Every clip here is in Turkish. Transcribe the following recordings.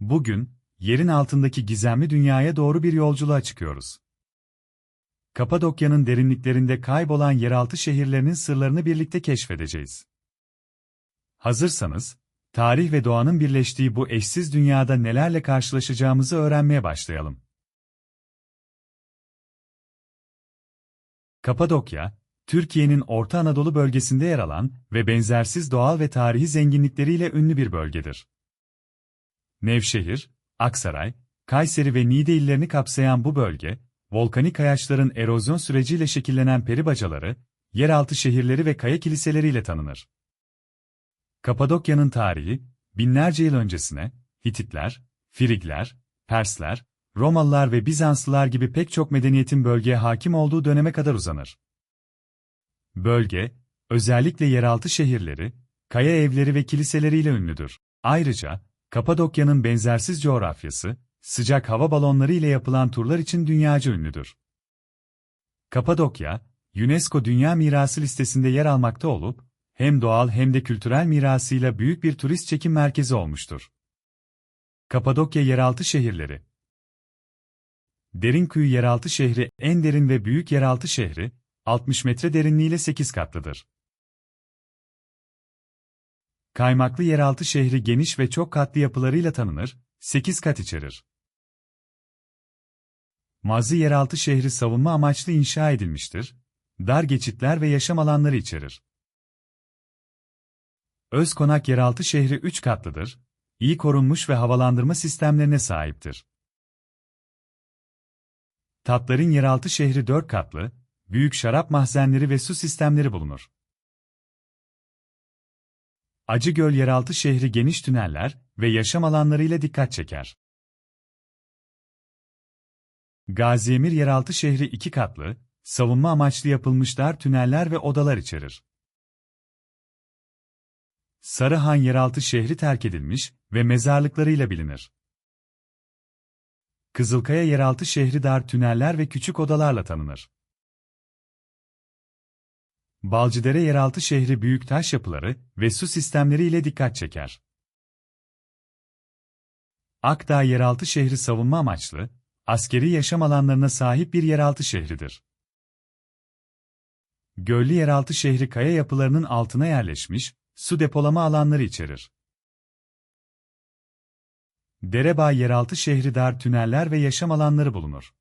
Bugün, yerin altındaki gizemli dünyaya doğru bir yolculuğa çıkıyoruz. Kapadokya'nın derinliklerinde kaybolan yeraltı şehirlerinin sırlarını birlikte keşfedeceğiz. Hazırsanız, tarih ve doğanın birleştiği bu eşsiz dünyada nelerle karşılaşacağımızı öğrenmeye başlayalım. Kapadokya, Türkiye'nin Orta Anadolu bölgesinde yer alan ve benzersiz doğal ve tarihi zenginlikleriyle ünlü bir bölgedir. Nevşehir, Aksaray, Kayseri ve Niğde illerini kapsayan bu bölge, volkanik kayaçların erozyon süreciyle şekillenen peribacaları, yeraltı şehirleri ve kaya kiliseleriyle tanınır. Kapadokya'nın tarihi, binlerce yıl öncesine, Hititler, Frigler, Persler, Romalılar ve Bizanslılar gibi pek çok medeniyetin bölgeye hakim olduğu döneme kadar uzanır. Bölge, özellikle yeraltı şehirleri, kaya evleri ve kiliseleriyle ünlüdür. Ayrıca, Kapadokya'nın benzersiz coğrafyası, sıcak hava balonları ile yapılan turlar için dünyaca ünlüdür. Kapadokya, UNESCO Dünya Mirası listesinde yer almakta olup, hem doğal hem de kültürel mirasıyla büyük bir turist çekim merkezi olmuştur. Kapadokya yeraltı şehirleri Derinkuyu yeraltı şehri en derin ve büyük yeraltı şehri, 60 metre derinliğiyle 8 katlıdır. Kaymaklı yeraltı şehri geniş ve çok katlı yapılarıyla tanınır, 8 kat içerir. Mazı yeraltı şehri savunma amaçlı inşa edilmiştir, dar geçitler ve yaşam alanları içerir. Özkonak yeraltı şehri 3 katlıdır, iyi korunmuş ve havalandırma sistemlerine sahiptir. Tatların yeraltı şehri 4 katlı, büyük şarap mahzenleri ve su sistemleri bulunur. Acıgöl yeraltı şehri geniş tüneller ve yaşam alanlarıyla dikkat çeker. Gaziemir yeraltı şehri iki katlı, savunma amaçlı yapılmış dar tüneller ve odalar içerir. Sarıhan yeraltı şehri terk edilmiş ve mezarlıklarıyla bilinir. Kızılkaya yeraltı şehri dar tüneller ve küçük odalarla tanınır. Balcıdere yeraltı şehri büyük taş yapıları ve su sistemleri ile dikkat çeker. Akdağ yeraltı şehri savunma amaçlı, askeri yaşam alanlarına sahip bir yeraltı şehridir. Göllü yeraltı şehri kaya yapılarının altına yerleşmiş, su depolama alanları içerir. Derebağ yeraltı şehri dar tüneller ve yaşam alanları bulunur.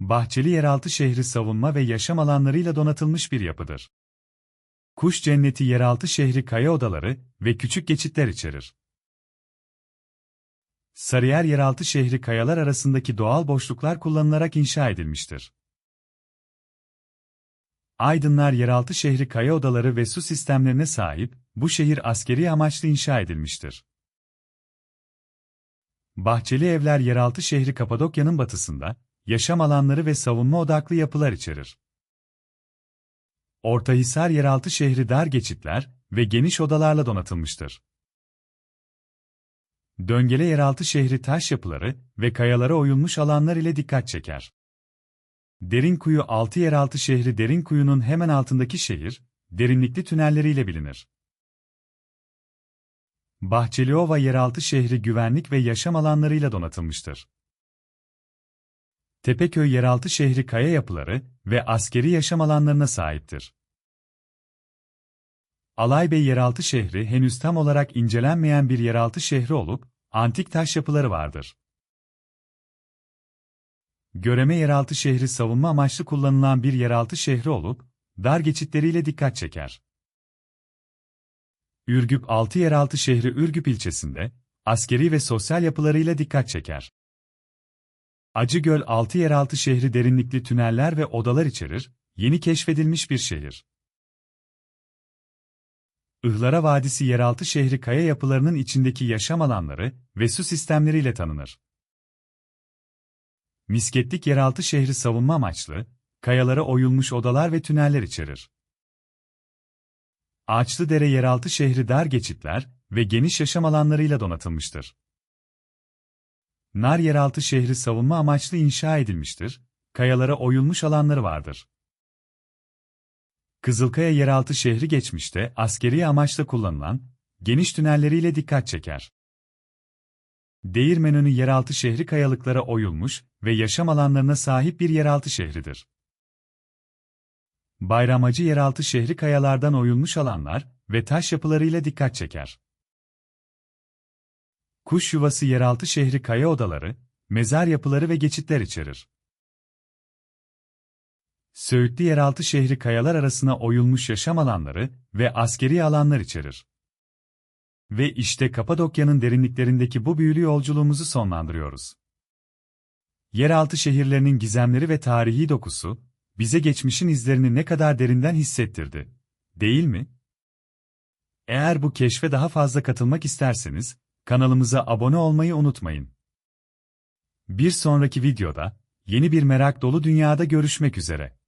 Bahçeli yeraltı şehri savunma ve yaşam alanlarıyla donatılmış bir yapıdır. Kuş cenneti yeraltı şehri kaya odaları ve küçük geçitler içerir. Sarıyer yeraltı şehri kayalar arasındaki doğal boşluklar kullanılarak inşa edilmiştir. Aydınlar yeraltı şehri kaya odaları ve su sistemlerine sahip, bu şehir askeri amaçlı inşa edilmiştir. Bahçeli evler yeraltı şehri Kapadokya'nın batısında, yaşam alanları ve savunma odaklı yapılar içerir. Ortahisar yeraltı şehri dar geçitler ve geniş odalarla donatılmıştır. Döngele yeraltı şehri taş yapıları ve kayalara oyulmuş alanlar ile dikkat çeker. Derinkuyu altı yeraltı şehri Derinkuyu'nun hemen altındaki şehir, derinlikli tünelleriyle bilinir. Bahçeliova yeraltı şehri güvenlik ve yaşam alanlarıyla donatılmıştır. Tepeköy yeraltı şehri kaya yapıları ve askeri yaşam alanlarına sahiptir. Alaybey yeraltı şehri henüz tam olarak incelenmeyen bir yeraltı şehri olup, antik taş yapıları vardır. Göreme yeraltı şehri savunma amaçlı kullanılan bir yeraltı şehri olup, dar geçitleriyle dikkat çeker. Ürgüp altı yeraltı şehri Ürgüp ilçesinde, askeri ve sosyal yapılarıyla dikkat çeker. Acıgöl altı yeraltı şehri derinlikli tüneller ve odalar içerir, yeni keşfedilmiş bir şehir. Ihlara Vadisi yeraltı şehri kaya yapılarının içindeki yaşam alanları ve su sistemleriyle tanınır. Misketlik yeraltı şehri savunma amaçlı, kayalara oyulmuş odalar ve tüneller içerir. Ağaçlıdere yeraltı şehri dar geçitler ve geniş yaşam alanlarıyla donatılmıştır. Nar yeraltı şehri savunma amaçlı inşa edilmiştir, kayalara oyulmuş alanları vardır. Kızılkaya yeraltı şehri geçmişte askeri amaçla kullanılan, geniş tünelleriyle dikkat çeker. Değirmenönü yeraltı şehri kayalıklara oyulmuş ve yaşam alanlarına sahip bir yeraltı şehridir. Bayramacı yeraltı şehri kayalardan oyulmuş alanlar ve taş yapılarıyla dikkat çeker. Kuş yuvası yeraltı şehri kaya odaları, mezar yapıları ve geçitler içerir. Söğütlü yeraltı şehri kayalar arasına oyulmuş yaşam alanları ve askeri alanlar içerir. Ve işte Kapadokya'nın derinliklerindeki bu büyülü yolculuğumuzu sonlandırıyoruz. Yeraltı şehirlerinin gizemleri ve tarihi dokusu, bize geçmişin izlerini ne kadar derinden hissettirdi. Değil mi? Eğer bu keşfe daha fazla katılmak isterseniz, kanalımıza abone olmayı unutmayın. Bir sonraki videoda, yeni bir merak dolu dünyada görüşmek üzere.